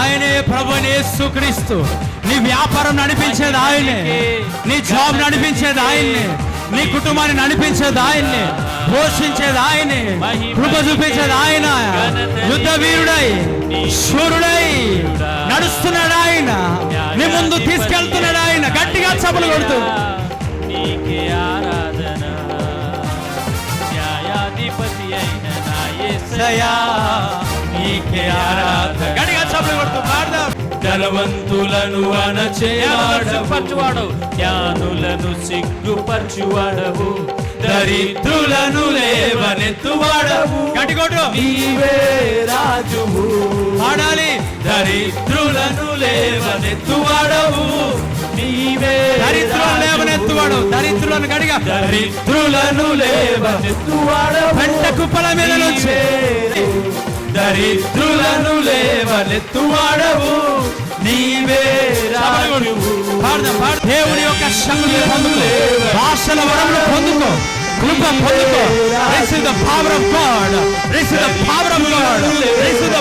ఆయనే ప్రభు యేసుక్రీస్తు నీ వ్యాపారం నడిపించేది ఆయనే. నీ జాబ్ నడిపించేది ఆయన్నే నీ కుటుంబాన్ని నడిపించేది ఆయన్నే పోషించేది ఆయనే. కృప చూపించేది ఆయన. యుద్ధ వీరుడై శూరుడై నడుస్తున్నాడు ఆయన. నీ ముందు తీసుకెళ్తున్నాడు ఆయన. గట్టిగా చపలు కొడుతూ. నీకే ఆరాధన. ధనవంతులను అణచేవాడవు పరచువాడు జ్ఞానులను సిగ్గుపరచువాడవు. దరిద్రులను లేవనెత్తువాడవు. గట్టిగొట్టు నీవే రాజువు. పాడాలి దరిద్రులను లేవనెత్తువాడవు. నీవే దరిద్రులను లేవనెత్తువాడు. దరిద్రులను గడిగా దరిద్రులను లేవనెత్తువాడవు. పెంట కుప్పల మీద నుంచి దరిద్రులను లేవనెత్తువాడవు నీవే రాజువు. దేవుని యొక్క శక్తి పొందుకో. భాషల వరములు పొందుకో. కృప పొందుకో. Receive the power of God receive the power of God receive the